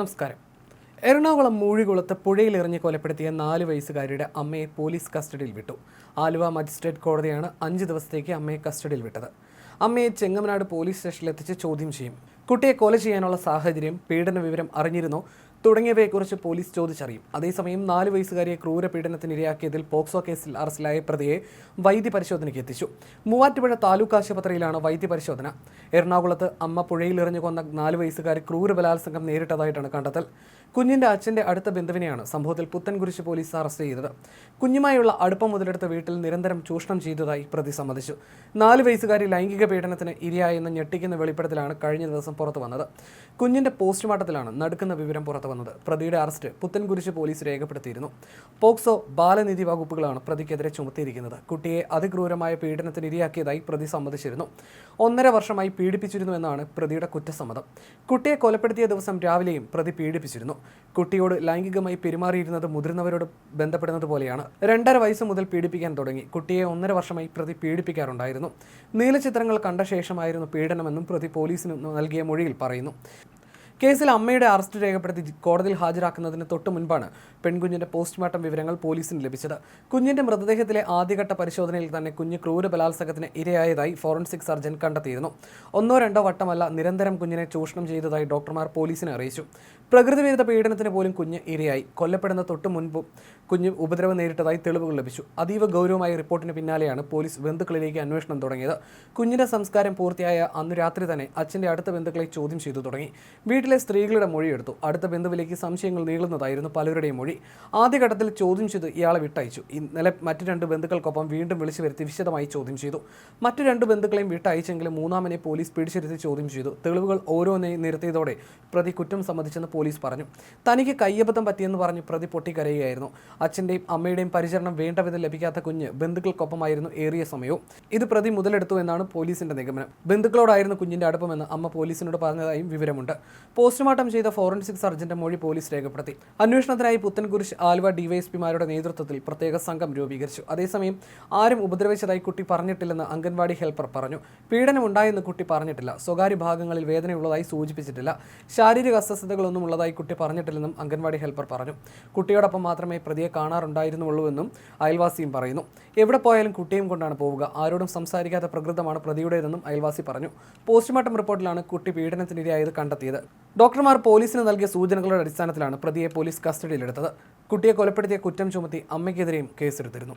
നമസ്കാരം. എറണാകുളം മൂഴികുളത്ത് പുഴയിലെറിഞ്ഞ് കൊലപ്പെടുത്തിയ നാല് വയസ്സുകാരിയുടെ അമ്മയെ പോലീസ് കസ്റ്റഡിയിൽ വിട്ടു. ആലുവ മജിസ്ട്രേറ്റ് കോടതിയാണ് അഞ്ച് ദിവസത്തേക്ക് അമ്മയെ കസ്റ്റഡിയിൽ വിട്ടത്. അമ്മയെ ചെങ്ങമനാട് പോലീസ് സ്റ്റേഷനിലെത്തിച്ച് ചോദ്യം ചെയ്യും. കുട്ടിയെ കൊല ചെയ്യാനുള്ള സാഹചര്യം പീഡന വിവരം അറിഞ്ഞിരുന്നോ? തുടങ്ങിയവയെക്കുറിച്ച് പോലീസ് ചോദിച്ചറിയും. അതേസമയം നാല് വയസ്സുകാരിയെ ക്രൂരപീഡനത്തിന് ഇരയാക്കിയതിൽ പോക്സോ കേസിൽ അറസ്റ്റിലായ പ്രതിയെ വൈദ്യ പരിശോധനയ്ക്ക് എത്തിച്ചു. മൂവാറ്റുപുഴ താലൂക്ക് ആശുപത്രിയിലാണ് വൈദ്യ പരിശോധന. എറണാകുളത്ത് അമ്മ പുഴയിലെറിഞ്ഞു കൊന്ന നാല് വയസ്സുകാരി ക്രൂരബലാത്സംഗം നേരിട്ടതായിട്ടാണ് കണ്ടെത്തൽ. കുഞ്ഞിന്റെ അച്ഛന്റെ അടുത്ത ബന്ധുവിനെയാണ് സംഭവത്തിൽ പുത്തൻകുരിശ് പോലീസ് അറസ്റ്റ് ചെയ്തത്. കുഞ്ഞുമായുള്ള അടുപ്പം മുതലെടുത്ത വീട്ടിൽ നിരന്തരം ചൂഷണം ചെയ്തതായി പ്രതി സമ്മതിച്ചു. നാല് വയസ്സുകാരി ലൈംഗിക പീഡനത്തിന് ഇരയായെന്ന് ഞെട്ടിക്കുന്ന വെളിപ്പെടുത്തലാണ് കഴിഞ്ഞ ദിവസം പുറത്തു വന്നത്. കുഞ്ഞിന്റെ പോസ്റ്റ്മോർട്ടത്തിലാണ് നടുക്കുന്ന വിവരം പുറത്തു വന്നത്. പ്രതിയുടെ അറസ്റ്റ് പുത്തൻകുരിശ് പോലീസ് രേഖപ്പെടുത്തിയിരുന്നു. പോക്സോ ബാലനിധി വകുപ്പുകളാണ് പ്രതിക്കെതിരെ ചുമത്തിയിരിക്കുന്നത്. കുട്ടിയെ അതിക്രൂരമായ പീഡനത്തിന് ഇരയാക്കിയതായി പ്രതി സമ്മതിച്ചിരുന്നു. ഒന്നര വർഷമായി പീഡിപ്പിച്ചിരുന്നു എന്നാണ് പ്രതിയുടെ കുറ്റസമ്മതം. കുട്ടിയെ കൊലപ്പെടുത്തിയ ദിവസം രാവിലെയും പ്രതി പീഡിപ്പിച്ചിരുന്നു. കുട്ടിയോട് ലൈംഗികമായി പെരുമാറിയിരുന്നത് മുതിർന്നവരോട് ബന്ധപ്പെടുന്നത് പോലെയാണ്. രണ്ടര വയസ്സ് മുതൽ പീഡിപ്പിക്കാൻ തുടങ്ങി. കുട്ടിയെ ഒന്നര വർഷമായി പ്രതി പീഡിപ്പിക്കാറുണ്ടായിരുന്നു. നീലചിത്രങ്ങൾ കണ്ട ശേഷമായിരുന്നു പീഡനമെന്നും പ്രതി പോലീസിന് നൽകിയ മൊഴിയിൽ പറയുന്നു. കേസിൽ അമ്മയുടെ അറസ്റ്റ് രേഖപ്പെടുത്തി കോടതിയിൽ ഹാജരാക്കുന്നതിന് തൊട്ടു മുൻപാണ് പെൺകുഞ്ഞിന്റെ പോസ്റ്റ്മോർട്ടം വിവരങ്ങൾ പോലീസിന് ലഭിച്ചത്. കുഞ്ഞിന്റെ മൃതദേഹത്തിലെ ആദ്യഘട്ട പരിശോധനയിൽ തന്നെ കുഞ്ഞ് ക്രൂര ബലാത്സംഗത്തിന് ഇരയായതായി ഫോറൻസിക് സർജൻ കണ്ടെത്തിയിരുന്നു. ഒന്നോ രണ്ടോ വട്ടമല്ല നിരന്തരം കുഞ്ഞിനെ ചൂഷണം ചെയ്തതായി ഡോക്ടർമാർ പോലീസിനെ അറിയിച്ചു. പ്രകൃതിവിരുദ്ധ പീഡനത്തിന് പോലും കുഞ്ഞ് ഇരയായി. കൊല്ലപ്പെടുന്ന തൊട്ടു മുൻപും കുഞ്ഞ് ഉപദ്രവം നേരിട്ടതായി തെളിവുകൾ ലഭിച്ചു. അതീവ ഗൗരവമായ റിപ്പോർട്ടിന് പിന്നാലെയാണ് പോലീസ് ബന്ധുക്കളിലേക്ക് അന്വേഷണം തുടങ്ങിയത്. കുഞ്ഞിന്റെ സംസ്കാരം പൂർത്തിയായ അന്ന് രാത്രി തന്നെ അച്ഛന്റെ അടുത്ത ബന്ധുക്കളെ ചോദ്യം ചെയ്തു തുടങ്ങി. വീട്ടിലെ സ്ത്രീകളുടെ മൊഴി എടുത്തു. അടുത്ത ബന്ധുവിലേക്ക് സംശയങ്ങൾ നീളുന്നതായിരുന്നു പലരുടെയും മൊഴി. ആദ്യഘട്ടത്തിൽ ചോദ്യം ചെയ്ത് ഇയാളെ വിട്ടയച്ചു. ഇന്നലെ മറ്റു രണ്ട് ബന്ധുക്കൾക്കൊപ്പം വീണ്ടും വിളിച്ചു വരുത്തി വിശദമായി ചോദ്യം ചെയ്തു. മറ്റു രണ്ട് ബന്ധുക്കളെയും വിട്ടയച്ചെങ്കിലും മൂന്നാമനെ പോലീസ് പിടിച്ചിരുത്തി ചോദ്യം ചെയ്തു. തെളിവുകൾ ഓരോന്നെയും നിരത്തിയതോടെ പ്രതി കുറ്റം സമ്മതിച്ചെന്ന് പോലീസ് പറഞ്ഞു. തനിക്ക് കയ്യബദ്ധം പറ്റിയെന്ന് പറഞ്ഞ് പ്രതി പൊട്ടിക്കരയുകയായിരുന്നു. അച്ഛന്റെയും അമ്മയുടെയും പരിചരണം വേണ്ട വിധം ലഭിക്കാത്ത കുഞ്ഞ് ബന്ധുക്കൾക്കൊപ്പമായിരുന്നു ഏറിയ സമയവും. ഇത് പ്രതി മുതലെടുത്തു എന്നാണ് പോലീസിന്റെ നിഗമനം. ബന്ധുക്കളോടായിരുന്നു കുഞ്ഞിന്റെ അടുപ്പമെന്ന് അമ്മ പോലീസിനോട് പറഞ്ഞതായും വിവരമുണ്ട്. പോസ്റ്റ്മോർട്ടം ചെയ്ത ഫോറൻസിക് സർജന്റെ മൊഴി പോലീസ് രേഖപ്പെടുത്തി. അന്വേഷണത്തിനായി പുത്തൻകുരിശ് ആലുവ ഡിവൈഎസ്പിമാരുടെ നേതൃത്വത്തിൽ പ്രത്യേക സംഘം രൂപീകരിച്ചു. അതേസമയം ആരും ഉപദ്രവിച്ചതായി കുട്ടി പറഞ്ഞിട്ടില്ലെന്ന് അംഗൻവാടി ഹെൽപ്പർ പറഞ്ഞു. പീഡനം ഉണ്ടായെന്ന് കുട്ടി പറഞ്ഞിട്ടില്ല. സ്വകാര്യ ഭാഗങ്ങളിൽ വേദനയുള്ളതായി സൂചിപ്പിച്ചിട്ടില്ല. ശാരീരിക അസ്വസ്ഥതകളൊന്നും ഉള്ളതായി കുട്ടി പറഞ്ഞിട്ടില്ലെന്നും അംഗൻവാടി ഹെൽപ്പർ പറഞ്ഞു. കുട്ടിയോടൊപ്പം മാത്രമേ പ്രതിയെ കാണാറുണ്ടായിരുന്നുള്ളൂവെന്നും അയൽവാസിയും പറയുന്നു. എവിടെ പോയാലും കുട്ടിയും കൊണ്ടാണ് പോവുക. ആരോടും സംസാരിക്കാത്ത പ്രകൃതമാണ് പ്രതിയുടേതെന്നും അയൽവാസി പറഞ്ഞു. പോസ്റ്റ്മോർട്ടം റിപ്പോർട്ടിലാണ് കുട്ടി പീഡനത്തിനിരയായത് കണ്ടെത്തിയത്. ഡോക്ടർമാർ പോലീസിന് നൽകിയ സൂചനകളുടെ അടിസ്ഥാനത്തിലാണ് പ്രതിയെ പോലീസ് കസ്റ്റഡിയിലെടുത്തത്. കുട്ടിയെ കൊലപ്പെടുത്തിയ കുറ്റം ചുമത്തി അമ്മയ്ക്കെതിരെയും കേസെടുത്തിരുന്നു.